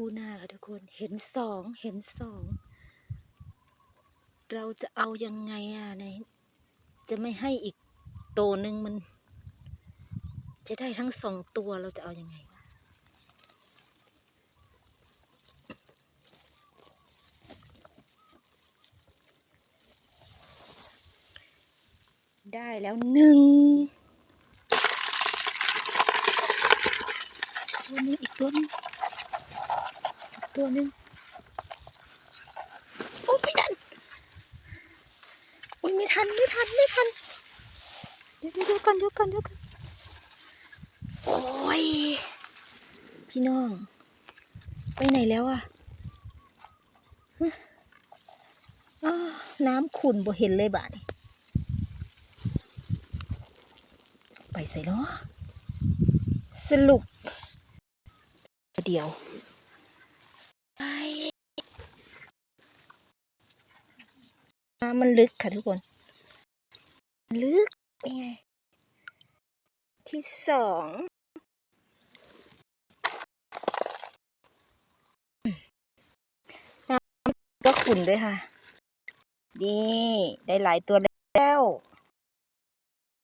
คู่หน้าค่ะทุกคนเห็นสองเห็นสอง เราจะเอายังไงอะในจะไม่ให้อีกตัวหนึ่งมัน จะได้ทั้งสองตัวเราจะเอายังไงวะได้แล้วหนึ่งตัวนี้อีกตัวนึง ตัวนึงโอ้ไม่ทันโอ้ยไม่ทันไม่ทันไม่ทันเดี๋ยวเดี๋ยวก่อนเดี๋ยวก่อนเดี๋ยวก่อนโอ้ยพี่น้อง ไปไหนแล้วอะฮะอ้าน้ำขุ่นบ่เห็นเลยบ่านี้ไปใส่เนาะสรุปเดียวไป น้ำมันลึกค่ะทุกคน ลึกยังไง ที่สองน้ำก็ขุ่นด้วยค่ะ ดี ได้หลายตัวเลย